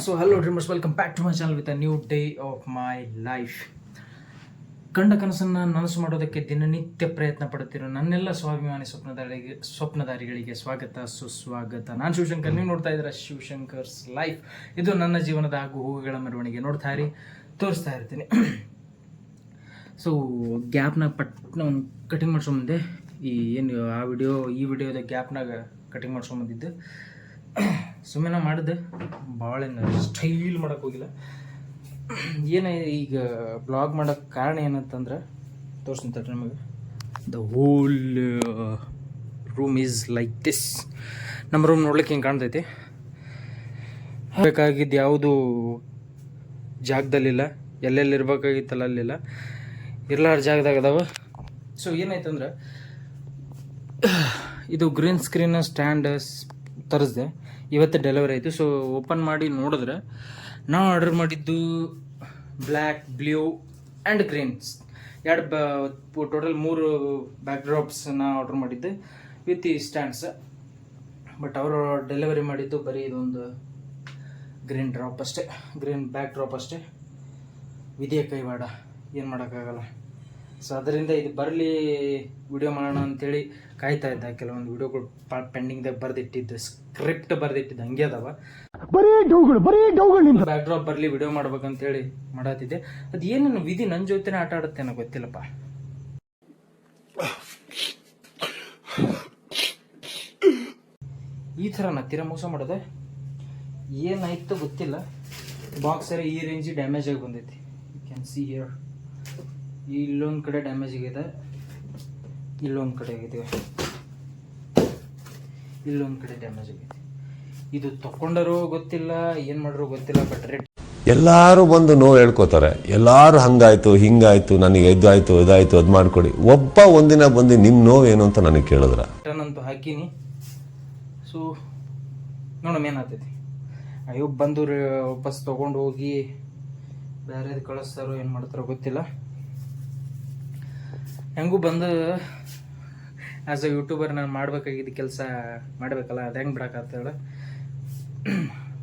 So hello dreamers welcome back to my channel with a new day of my life ಕಂಡ ಕನಸನ್ನು ನನಸು ಮಾಡೋದಕ್ಕೆ ದಿನನಿತ್ಯ ಪ್ರಯತ್ನ ಪಡುತ್ತಿರೋ ನನ್ನೆಲ್ಲ ಸ್ವಾಭಿಮಾನಿ ಸ್ವಪ್ನದಾರಿಗೆ ಸ್ವಪ್ನದಾರಿಗಳಿಗೆ ಸ್ವಾಗತ, ಸುಸ್ವಾಗತ. ನಾನು ಶಿವಶಂಕರ್. ನೀವು ನೋಡ್ತಾ ಇದ್ದೀರಾ ಶಿವಶಂಕರ್ಸ್ ಲೈಫ್. ಇದು ನನ್ನ ಜೀವನದ ಹಾಗೂ ಹೂವುಗಳ ಮೆರವಣಿಗೆ. ನೋಡ್ತಾ ಇರಿ, ತೋರಿಸ್ತಾ ಇರ್ತೀನಿ. ಸೊ ಗ್ಯಾಪ್ನ ಪಟ್ನ ಒಂದು ಕಟಿಂಗ್ ಮಾಡ್ಸ್ಕೊಂಬಂದೆ ಈ ಏನು, ಆ ವಿಡಿಯೋ ಈ ವಿಡಿಯೋದ ಗ್ಯಾಪ್ನಾಗ ಕಟಿಂಗ್ ಮಾಡ್ಸ್ಕೊಂಬಂದಿದ್ದು ಸುಮ್ಮನೆ ಮಾಡಿದೆ. ಭಾಳ ಸ್ಟೈಲ್ ಮಾಡೋಕೆ ಹೋಗಿಲ್ಲ. ಏನ ಈಗ ಬ್ಲಾಗ್ ಮಾಡೋಕ್ಕೆ ಕಾರಣ ಏನಂತಂದ್ರೆ, ತೋರಿಸ್ತೀನಿ ತಡ್ರಿ ನಮಗೆ. The whole room is like this ನಮ್ಮ ರೂಮ್ ನೋಡ್ಲಿಕ್ಕೆ ಹಿಂಗೆ ಕಾಣ್ತೈತಿ. ಬೇಕಾಗಿದ್ದು ಯಾವುದು ಜಾಗದಲ್ಲಿಲ್ಲ. ಎಲ್ಲೆಲ್ಲಿ ಇರ್ಬೇಕಾಗಿತ್ತಲ್ಲ ಅಲ್ಲಿಲ್ಲ. ಇರ್ಲಾರ ಜಾಗದಾಗ ಅದಾವ. ಸೊ ಏನಾಯ್ತಂದ್ರೆ, ಇದು ಗ್ರೀನ್ ಸ್ಕ್ರೀನ್ ಸ್ಟ್ಯಾಂಡ್ ತರಿಸ್ದೆ. ಇವತ್ತು ಡೆಲಿವರಿ ಆಯಿತು. ಸೊ ಓಪನ್ ಮಾಡಿ ನೋಡಿದ್ರೆ ನಾವು ಆರ್ಡರ್ ಮಾಡಿದ್ದು ಬ್ಲ್ಯಾಕ್ ಬ್ಲೂ ಆ್ಯಂಡ್ ಗ್ರೀನ್ಸ್ ಎರಡು ಬ ಟೋಟಲ್ ಮೂರು ಬ್ಯಾಕ್ ಡ್ರಾಪ್ಸನ್ನ ಆರ್ಡರ್ ಮಾಡಿದ್ದೆ ವಿತ್ ಈ ಸ್ಟ್ಯಾಂಡ್ಸ್ ಬಟ್ ಅವರು ಡೆಲಿವರಿ ಮಾಡಿದ್ದು ಬರೀ ಇದೊಂದು ಗ್ರೀನ್ ಡ್ರಾಪ್ ಅಷ್ಟೇ. ಗ್ರೀನ್ ಬ್ಯಾಕ್ ಡ್ರಾಪ್ ಅಷ್ಟೇ. ವಿಧಿಯ ಕೈವಾಡ. ಏನು ಮಾಡೋಕ್ಕಾಗಲ್ಲ. ಸೊ ಅದರಿಂದ ಇದು ಬರಲಿ ವಿಡಿಯೋ ಮಾಡೋಣ ಅಂತೇಳಿ ಕಾಯ್ತಾ ಇದ್ದ. ಕೆಲವೊಂದು ವಿಡಿಯೋಗಳು ಪೆಂಡಿಂಗ್ದಾಗ ಬರೆದಿಟ್ಟಿದ್ದು ಸ್ಕ್ರಿಪ್ಟ್ ಬರೆದಿಟ್ಟಿದ್ದು ಹಂಗೆ ಅದಾವ. ಬರೀ ಡೌಗಳು ಬರೀ ಡೌಗಳು ಬ್ಯಾಕ್ ಡ್ರಾಪ್ ಬರಲಿ ವಿಡಿಯೋ ಮಾಡ್ಬೇಕಂತೇಳಿ ಮಾಡತ್ತಿದ್ದೆ ಅದು ಏನೇನು ವಿಧಿ ನನ್ನ ಜೊತೆನೇ ಆಟ ಆಡುತ್ತೆ ನನಗೆ ಗೊತ್ತಿಲ್ಲಪ್ಪ. ಈ ಥರ ನಾ ತೀರ ಮೋಸ ಮಾಡೋದೆ? ಏನಾಯ್ತು ಗೊತ್ತಿಲ್ಲ. ಬಾಕ್ಸರ ಈ ರೇಂಜ್ ಡ್ಯಾಮೇಜ್ ಆಗಿ ಬಂದೈತಿ. ಯು ಕ್ಯಾನ್ ಸಿ ಹಿಯರ್ ಇಲ್ಲೊಂದು ಕಡೆ ಡ್ಯಾಮೇಜ್ ಆಗಿದೆ. ಇಲ್ಲೊಂದು ಕಡೆ ಆಗಿದೆ. ಇಲ್ಲೊಂದು ಕಡೆ ಡ್ಯಾಮೇಜ್ ಆಗಿದೆ. ಇದು ತಕೊಂಡರು ಗೊತ್ತಿಲ್ಲ ಏನು ಮಾಡ್ರು ಗೊತ್ತಿಲ್ಲ ಬಟ್ ರೇಟ್ ಎಲ್ಲಾರು ಬಂದು ನೋವು ಹೇಳ್ಕೊತಾರೆ. ಎಲ್ಲರೂ ಹಂಗಾಯ್ತು ಹಿಂಗಾಯ್ತು ನನಗೆ ಇದಾಯ್ತು ಇದಾಯ್ತು ಅದು ಮಾಡ್ಕೊಡಿ. ಒಬ್ಬ ಒಂದಿನ ಬಂದು ನಿಮ್ಮ ನೋವು ಏನು ಅಂತ ನನಗೆ ಕೇಳಿದ್ರ? ರಿಟರ್ನ್ ಅಂತೂ ಹಾಕೀನಿ. ಸೊ ನೋಡಮ್ ಏನಾಗ್ತೈತಿ. ಅಯ್ಯೋ ಬಂದು ವಾಪಸ್ ತೊಗೊಂಡು ಹೋಗಿ ಬೇರೆದು ಕಳಿಸ್ತಾರೋ ಏನು ಮಾಡ್ತಾರೋ ಗೊತ್ತಿಲ್ಲ. ಹೆಂಗೂ ಬಂದು ಆ್ಯಸ್ ಅ ಯೂಟ್ಯೂಬರ್ ನಾನು ಮಾಡ್ಬೇಕಾಗಿದ್ದ ಕೆಲಸ ಮಾಡಬೇಕಲ್ಲ ಅದು ಹೆಂಗೆ ಬಿಡೋಕ್ಕಾಗ್ತೇಳ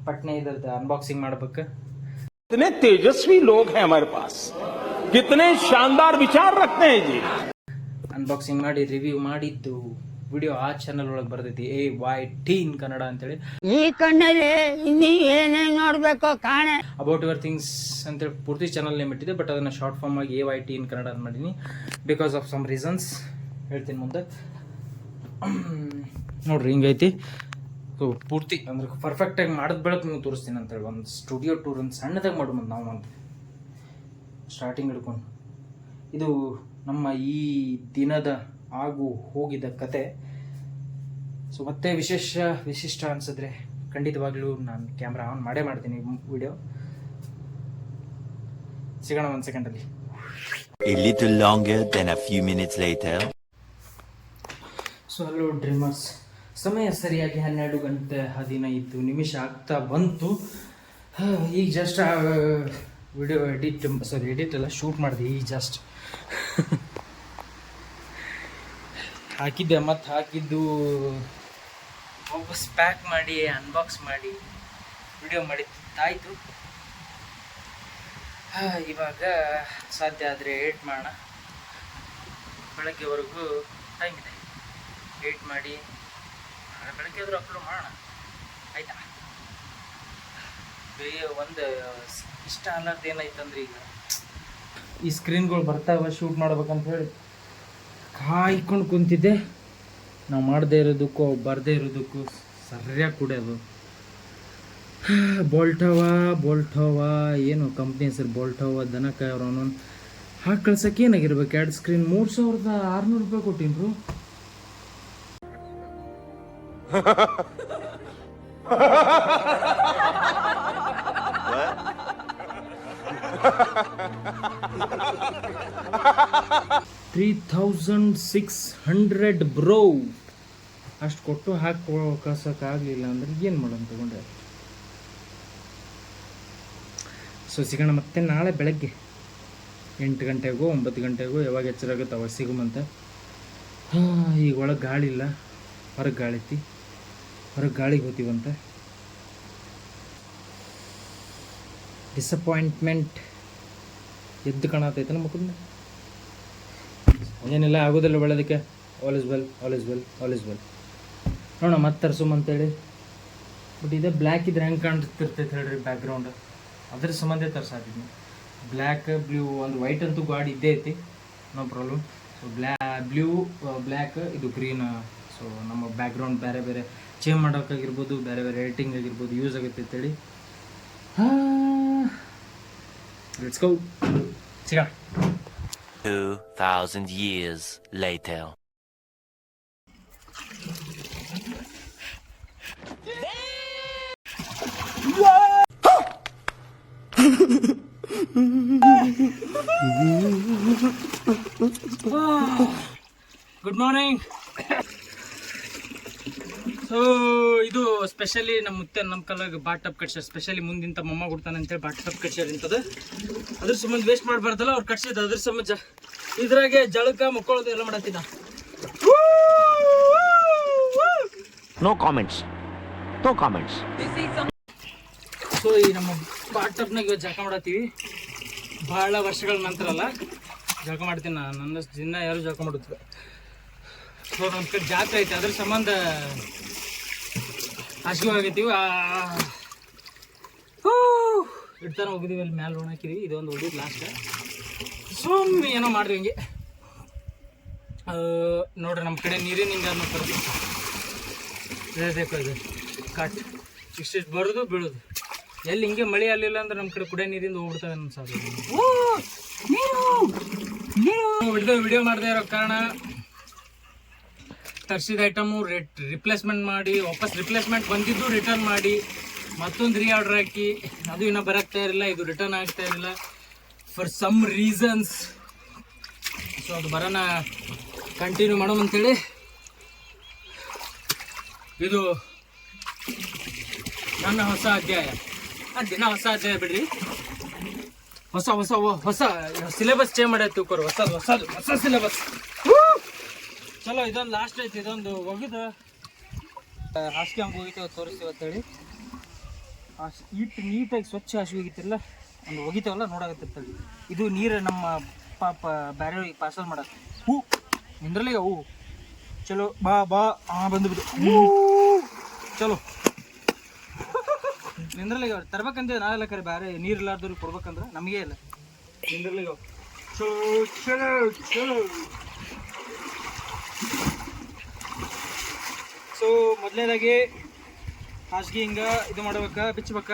ಪಟ್ನೆ ಇದ್ರದ್ದು ಅನ್ಬಾಕ್ಸಿಂಗ್ ಮಾಡ್ಬೇಕು कितने तेजस्वी लोग हैं हमारे पास कितने शानदार विचार रखते हैं जी ಅನ್ಬಾಕ್ಸಿಂಗ್ ಮಾಡಿ ರಿವ್ಯೂ ಮಾಡಿದ್ದು ವಿಡಿಯೋ ಆ ಚಾನಲ್ ಒಳಗೆ ಬರ್ತೈತಿ A Y T in Kannada ಅಂತೇಳಿ. ಈ ಕಣ್ಣಲ್ಲಿ ಇನ್ನೀ ಏನೇನು ನೋಡಬೇಕು ಕಾಣೆ. ಅಬೌಟ್ ಯುವರ್ ಥಿಂಗ್ಸ್ ಅಂತೇಳಿ ಪೂರ್ತಿ ಚಾನಲ್ ನೇಮ್ ಇಟ್ಟಿದೆ ಬಟ್ ಅದನ್ನು ಶಾರ್ಟ್ ಫಾರ್ಮ್ ಆಗಿ A Y T in Kannada ಅಂತ ಮಾಡೀನಿ. ಬಿಕಾಸ್ ಆಫ್ ಸಮ್ ರೀಸನ್ಸ್ ಹೇಳ್ತೀನಿ ಮುಂದೆ. ನೋಡ್ರಿ ಹಿಂಗೈತಿ. ಸೊ ಪೂರ್ತಿ ಅಂದ್ರೆ ಪರ್ಫೆಕ್ಟಾಗಿ ಮಾಡಿದ ಬೆಳಕು ನೀವು ತೋರಿಸ್ತೀನಿ ಅಂತೇಳಿ ಒಂದು ಸ್ಟುಡಿಯೋ ಟೂರ್ ಒಂದು ಸಣ್ಣದಾಗಿ ಮಾಡ್ಬೋದು ನಾವು ಅಂತ. ಸ್ಟಾರ್ಟಿಂಗ್ ಹಿಡ್ಕೊಂಡು. ಇದು ನಮ್ಮ ಈ ದಿನದ ಆಗು ಹೋಗಿದ ಕತೆ. ಸೊ ಮತ್ತೆ ವಿಶೇಷ ವಿಶಿಷ್ಟ ಅನ್ಸಿದ್ರೆ ಖಂಡಿತವಾಗ್ಲೂ ನಾನು ಕ್ಯಾಮ್ರಾ ಆನ್ ಮಾಡೇ ಮಾಡ್ತೀನಿ ವಿಡಿಯೋ ಸಿಗೋಣ ಒಂದು ಸೆಕೆಂಡಲ್ಲಿ. ಸೊ ಹಲೋ ಡ್ರೀಮರ್ಸ್ ಸಮಯ ಸರಿಯಾಗಿ ಹನ್ನೆರಡು ಗಂಟೆ ಹದಿನೈದು ನಿಮಿಷ ಆಗ್ತಾ ಬಂತು. ಹಾ, ಈಗ just video edit sorry edit ಎಲ್ಲ ಶೂಟ್ ಮಾಡಿದೆ ಈಗ ಜಸ್ಟ್ ಹಾಕಿದ್ದೆ, ಮತ್ತು ಹಾಕಿದ್ದು ವಾಪಸ್ ಪ್ಯಾಕ್ ಮಾಡಿ ಅನ್ಬಾಕ್ಸ್ ಮಾಡಿ ವಿಡಿಯೋ ಮಾಡಿದ್ದಾಯಿತು. ಇವಾಗ ಸಾಧ್ಯ ಆದರೆ ಏಟ್ ಮಾಡೋಣ. ಬೆಳಗ್ಗೆವರೆಗೂ ಟೈಮ್ ಇದೆ. ಏಟ್ ಮಾಡಿ ಬೆಳಗ್ಗೆ ಆದರೂ ಅಪ್ಲೋಡ್ ಮಾಡೋಣ. ಆಯ್ತಾ? ಬೇ ಒಂದು, ಇಷ್ಟ ಅನ್ನೋದು ಏನಾಯ್ತಂದ್ರೆ ಈಗ ಈ ಸ್ಕ್ರೀನ್ಗಳು ಬರ್ತಾವೆ ಶೂಟ್ ಮಾಡ್ಬೇಕಂತ ಹೇಳಿ. ಕಾಯ್ಕೊಂಡು ಕುಂತಿದ್ದೆ. ನಾವು ಮಾಡದೇ ಇರೋದಕ್ಕೂ ಬರದೇ ಇರೋದಕ್ಕೂ ಸರಿಯಾಗಿ ಕುಡಿಯೋದು ಬೋಲ್ಟೋವ ಬೋಲ್ಟೋವ, ಏನು ಕಂಪ್ನಿ ಹೆಸರು ಬೋಲ್ಟೋವ ದನಕ ಅವ್ರು ಅವನೊಂದು ಹಾಕಿ ಕಳ್ಸಕ್ಕೆ ಏನಾಗಿರ್ಬೇಕು? ಎರಡು ಸ್ಕ್ರೀನ್ ಮೂರು ಸಾವಿರದ ಆರುನೂರು ರೂಪಾಯಿ ಕೊಟ್ಟಿನ್ರು three thousand six hundred bro ಅಷ್ಟು ಕೊಟ್ಟು ಹಾಕಿ ಕಳ್ಸೋಕ್ಕಾಗಲಿಲ್ಲ ಅಂದ್ರೆ ಏನು ಮಾಡೋಣ ತಗೊಂಡ್ರೆ? ಸೊ ಸಿಗೋಣ ಮತ್ತೆ ನಾಳೆ ಬೆಳಗ್ಗೆ. ಎಂಟು ಗಂಟೆಗೋ, ಒಂಬತ್ತು ಗಂಟೆಗೋ ಯಾವಾಗ ಎಚ್ಚರ ಆಗುತ್ತೆ ಅವಾಗ ಸಿಗುಮಂತೆ ಈಗ ಒಳಗೆ ಗಾಳಿ ಇಲ್ಲ. ಹೊರಗೆ ಗಾಳಿ ಐತಿ. ಹೊರಗೆ ಗಾಳಿಗೆ ಹೋತೀವಂತೆ ಡಿಸಪಾಯಿಂಟ್ಮೆಂಟ್ ಎದ್ದು ಕಾಣತೈತೆ ನಮ್ಮ ಮುಖದ ಏನಿಲ್ಲ, ಆಗೋದಿಲ್ಲ ಬೆಳೋದಕ್ಕೆ. All is well all is well all is well ನೋಡೋಣ, ಮತ್ತೆ ತರ್ಸುಮ್ ಅಂತೇಳಿ. ಬಟ್ ಇದೇ ಬ್ಲ್ಯಾಕ್ ಇದ್ರೆ ಹೆಂಗೆ ಕಾಣ್ತಿರ್ತೈತೆ ಹೇಳ್ರಿ ಬ್ಯಾಕ್ಗ್ರೌಂಡ್ ಅದ್ರ ಸಂಬಂಧ ತರ್ಸಾತಿದ್ನಿ ಬ್ಲ್ಯಾಕ್ ಬ್ಲೂ ಒಂದು ವೈಟ್ ಅಂತೂ ಗಾಡ್ ಇದ್ದೇ ಐತಿ. ನೋ ಪ್ರಾಬ್ಲಮ್ ಸೊ ಬ್ಲ್ಯಾ ಬ್ಲೂ ಬ್ಲ್ಯಾಕ್ ಇದು ಗ್ರೀನ್ ಸೊ ನಮ್ಮ ಬ್ಯಾಕ್ಗ್ರೌಂಡ್ ಬೇರೆ ಬೇರೆ ಚೇಂಜ್ ಮಾಡೋಕ್ಕಾಗಿರ್ಬೋದು, ಬೇರೆ ಬೇರೆ ಎಡಿಟಿಂಗ್ ಆಗಿರ್ಬೋದು ಯೂಸ್ ಆಗುತ್ತೆ ಅಂತೇಳಿ. Let's go Two thousand years later. Good morning. So ಇದು ಸ್ಪೆಷಲಿ ನಮ್ಮ ಮುತ್ತೆ ನಮ್ಮ ಕಲಾಗ ಬಾಟಪ್ ಕಟ್ಸರ್ ಸ್ಪೆಷಲಿ ಮುಂದಿನ ತಮ್ಮ ಅಮ್ಮ ಕೊಡ್ತಾನೆ ಬಾಟ್ ಬಾಟಪ್ ಕಟ್ಸರ್ ಇಂಥದ್ದು. ಅದ್ರ ಸಂಬಂಧ ವೇಸ್ಟ್ ಮಾಡಬಾರ್ದಲ್ಲ ಅವ್ರು ಕಟ್ಸಿದ್ದು ಅದ್ರ ಸಂಬಂಧ ಇದ್ರಾಗೆ ಜಳಕ ಮುಕ್ಕೊಳ್ಳೋದು ಎಲ್ಲ ಮಾಡತ್ತಿದ no comments no comments so ಈ ನಮ್ಮ ಬಾಟ್ ಬಾಟಪ್ನಾಗ ಇವತ್ತು ಜಳಕ ಮಾಡತ್ತೀವಿ. ಭಾಳ ವರ್ಷಗಳ ನಂತರ ಅಲ್ಲ ಜಳಕ ಮಾಡ್ತೀನಿ ನಾನು. ನನ್ನ ದಿನ ಯಾರು ಜಳಕ ಮಾಡುತ್ತೆ ಸೊ ನಮ್ಮ ಕಡೆ ಜಾತ್ರೆ ಐತೆ. ಅದ್ರ ಸಂಬಂಧ ಹಾಸಿಗೆ ಆಗೈತೀವಿ. ಇಡ್ತಾನೆ ಹೋಗಿದ್ದೀವಿ ಅಲ್ಲಿ ಮ್ಯಾಲ ಲೋನ್ ಹಾಕಿದ್ವಿ. ಇದೊಂದು ಹೊಡಿದ್ ಲಾಸ್ಟ್ ಸುಮ್ಮನೆ ಏನೋ ಮಾಡಿದ್ವಿ ಹಿಂಗೆ. ನೋಡ್ರಿ ನಮ್ಮ ಕಡೆ ನೀರಿನ ಹಿಂಗೆ ತರ್ತೀವಿ ಇದು ಕಟ್ ಇಷ್ಟಿಷ್ಟು ಬರೋದು ಬೀಳೋದು. ಎಲ್ಲಿ ಹಿಂಗೆ ಮಳೆ ಆಗಲಿಲ್ಲ ಅಂದ್ರೆ ನಮ್ಮ ಕಡೆ ಕುಡಿಯೋ ನೀರಿಂದ ಹೋಗ್ಬಿಡ್ತವೆ ಅನ್ಸೋದು ಸಾಧ್ಯ ವಿಡಿಯೋ ಮಾಡದೇ ಇರೋ ಕಾರಣ ತರಿಸಿದ ಐಟಮು ರಿಟ್ ರಿಪ್ಲೇಸ್ಮೆಂಟ್ ಮಾಡಿ, ವಾಪಸ್ ರಿಪ್ಲೇಸ್ಮೆಂಟ್ ಬಂದಿದ್ದು ರಿಟರ್ನ್ ಮಾಡಿ, ಮತ್ತೊಂದು ರೀ ಆರ್ಡರ್ ಹಾಕಿ, ಅದು ಇನ್ನೂ ಬರಾಕ್ತಾ ಇರಲಿಲ್ಲ, ಇದು ರಿಟರ್ನ್ ಆಗ್ತಾ ಇರಲಿಲ್ಲ. ಫಾರ್ ಸಮ್ ರೀಸನ್ಸ್ ಸೊ ಅದು ಬರೋಣ ಕಂಟಿನ್ಯೂ ಮಾಡೋಣ ಅಂತೇಳಿ. ಇದು ನನ್ನ ಹೊಸ ಅಧ್ಯಾಯ. ದಿನ ಹೊಸ ಅಧ್ಯಾಯ ಬಿಡ್ರಿ. ಹೊಸ ಹೊಸ ಹೊಸ ಸಿಲೆಬಸ್ ಚೇಂಜ್ ಮಾಡಿ ತಿಳ್ಕೊರಿ, ಹೊಸದು ಹೊಸದು, ಹೊಸ ಸಿಲೆಬಸ್ ಚಲೋ, ಇದೊಂದು ಲಾಸ್ಟ್ ಐತಿ, ಇದೊಂದು ಒಗಿದು ಹಾಸಿಗೆ ಹಂಗೆ ಒಗಿತೇವೆ ತೋರಿಸ್ತೀವಿ ಅಂತೇಳಿ ಹಾಸ್ ಇಟ್ಟು ನೀಟಾಗಿ ಸ್ವಚ್ಛ ಹಾಸಿಗೆ ಹೋಗಿತ್ತಿರಲ್ಲ ಒಂದು ಒಗಿತೇವಲ್ಲ ನೋಡಾಕತ್ತಿರ್ತೇಳಿ ಇದು ನೀರು ನಮ್ಮ ಪಾಪ ಬೇರೆ ಪಾರ್ಸಲ್ ಮಾಡಕ್ಕೆ ಹೂ ನಿಂದ್ರಲ್ಲಿ ಹೂ ಚಲೋ, ಬಾ ಬಾ ಹಾ ಬಂದು ಬಿಡು ಚಲೋ. ಅವ್ರು ತರ್ಬೇಕಂತ ನಾವೆಲ್ಲ ಕರೆ ಬೇರೆ ನೀರು ಇಲ್ಲಾರ್ದವ್ರಿಗೆ ಕೊಡ್ಬೇಕಂದ್ರೆ ನಮಗೇ ಇಲ್ಲ. ನಿಂದ್ರಲಿಗ ಚಲೋ ಚಲೋ ಚಲೋ. ಸೊ ಮೊದಲನೇದಾಗಿ ಹಾಸಿಗೆ ಹಿಂಗೆ ಇದು ಮಾಡ್ಬೇಕ, ಬಿಚ್ಚಬೇಕ.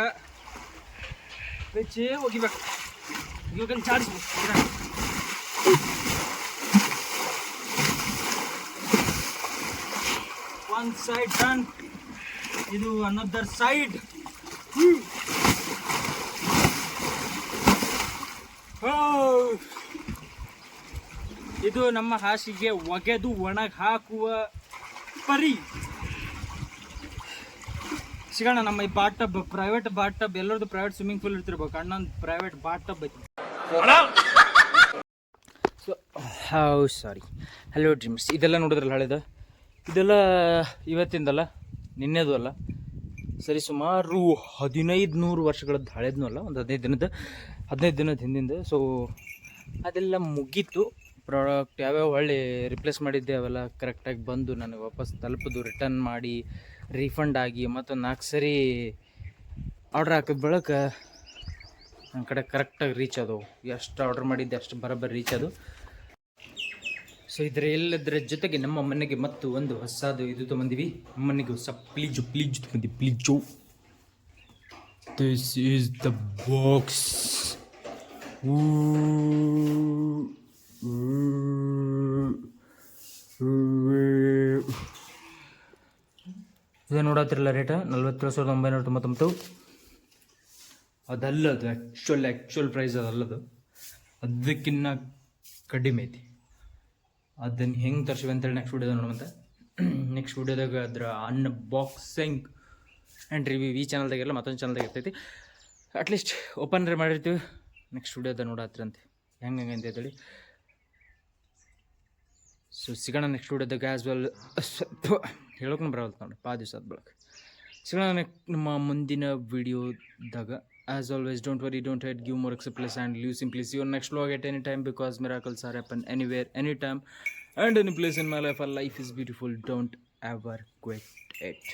ಬಿಚ್ಚಿ ಒಗಿಬೇಕು. ಇವಾಗ ಇದ್ರಾಗ. ಒನ್ ಸೈಡ್ ಡನ್ ಇದು ಅನ್ನದರ್ ಸೈಡ್ ಇದು ನಮ್ಮ ಹಾಸಿಗೆ ಒಗೆದು ಒಣಗಿ ಹಾಕುವ ಪರಿ. ಸಿಗೋಣ, ನಮ್ಮ ಈ bath tub private bath tub ಎಲ್ಲರದು ಪ್ರೈವೇಟ್ ಸ್ವಿಮ್ಮಿಂಗ್ ಪೂಲ್ ಇರ್ತಿರ್ಬೇಕು. ಅಣ್ಣಂದು ಪ್ರೈವೇಟ್ ಬಾಟ್ ಟಬ್ ಐತಿ. So how sorry hello dreams ಇದೆಲ್ಲ ನೋಡಿದ್ರಲ್ಲ ಹಳೆದ? ಇದೆಲ್ಲ ಇವತ್ತಿಂದಲ್ಲ, ನಿನ್ನೆದು ಅಲ್ಲ. ಸರಿ, ಸುಮಾರು ಹದಿನೈದು ನೂರು ವರ್ಷಗಳದ್ದು ಹಳೆದನೂ ಅಲ್ಲ, ಒಂದು ಹದಿನೈದು ದಿನದ ಹದಿನೈದು ದಿನದ ಹಿಂದಿಂದ. ಸೊ ಅದೆಲ್ಲ ಮುಗೀತು. ಪ್ರಾಡಕ್ಟ್ ಯಾವ್ಯಾವ ಹೊಳ್ಳಿ ರಿಪ್ಲೇಸ್ ಮಾಡಿದ್ದೆ ಅವೆಲ್ಲ ಕರೆಕ್ಟಾಗಿ ಬಂದು ನನಗೆ ವಾಪಸ್ ತಲುಪಿದು ರಿಟರ್ನ್ ಮಾಡಿ ರೀಫಂಡ್ ಆಗಿ ಮತ್ತು ನಾಲ್ಕು ಸರಿ ಆರ್ಡ್ರ್ ಹಾಕಿದ ಬಳಿಕ ನನ್ನ ಕಡೆ ಕರೆಕ್ಟಾಗಿ ರೀಚ್ ಅದು ಎಷ್ಟು ಆರ್ಡ್ರ್ ಮಾಡಿದ್ದೆ ಅಷ್ಟು ಬರೋಬ್ಬರಿ ರೀಚ್ ಅದು ಸೊ ಇದರ ಎಲ್ಲದರ ಜೊತೆಗೆ ನಮ್ಮ ಮನೆಗೆ ಮತ್ತು ಒಂದು ಹೊಸದು ಇದು ತೊಗೊಂಡಿವಿ. ನಮ್ಮ ಮನೆಗೆ ಹೊಸ please please ತೊಗೊಂಡಿ please. This is the box ಇದು ನೋಡತ್ತಿರಲ್ಲ ರೇಟ ನಲ್ವತ್ತೇಳು ಸಾವಿರದ ಒಂಬೈನೂರ ತೊಂಬತ್ತೊಂಬತ್ತು. ಅದಲ್ಲದು ಆ್ಯಕ್ಚುಲ್ ಆ್ಯಕ್ಚುಲ್ ಪ್ರೈಸ್ ಅದಲ್ಲದು ಅದಕ್ಕಿನ್ನ ಕಡಿಮೆ ಐತಿ. ಅದನ್ನು ಹೆಂಗೆ ತರ್ಸಿವಿ ಅಂತೇಳಿ ನೆಕ್ಸ್ಟ್ ವಿಡಿಯೋದಾಗ ನೋಡುವಂತೆ ನೆಕ್ಸ್ಟ್ ವಿಡಿಯೋದಾಗ ಅದರ ಅನ್ಬಾಕ್ಸಿಂಗ್ ಆ್ಯಂಡ್ ರಿವ್ಯೂ ಈ ಚಾನಲ್ದಾಗೆಲ್ಲ ಮತ್ತೊಂದು ಚಾನಲ್ದಾಗ ಇರ್ತೈತಿ. ಅಟ್ಲೀಸ್ಟ್ ಓಪನ್ ರೇ ಮಾಡಿರ್ತೀವಿ. ನೆಕ್ಸ್ಟ್ ವಿಡಿಯೋದಾಗ ನೋಡತ್ತಿರಂತೆ ಹೆಂಗೆ ಹೆಂಗೆ ಅಂತ ಹೇಳಿ. ಸೊ ಸಿಗೋಣ ನೆಕ್ಸ್ಟ್ ವಿಡಿಯೋದಾಗ ಆ್ಯಸ್ ವೆಲ್ ಹೇಳೋಕೆ ಬರವಲ್ತು ನೋಡಿ ಪಾ ದಿವಸ ಆದ ಬಳಕ ಸಿಗೋಣ ನಮ್ಮ ಮುಂದಿನ ವಿಡಿಯೋದಾಗ As always don't worry don't hate give more explains and and simplest simply. See vlog at next vlog at any time because miracles any anytime, and any place in my life Our life is beautiful. Don't ever quit it.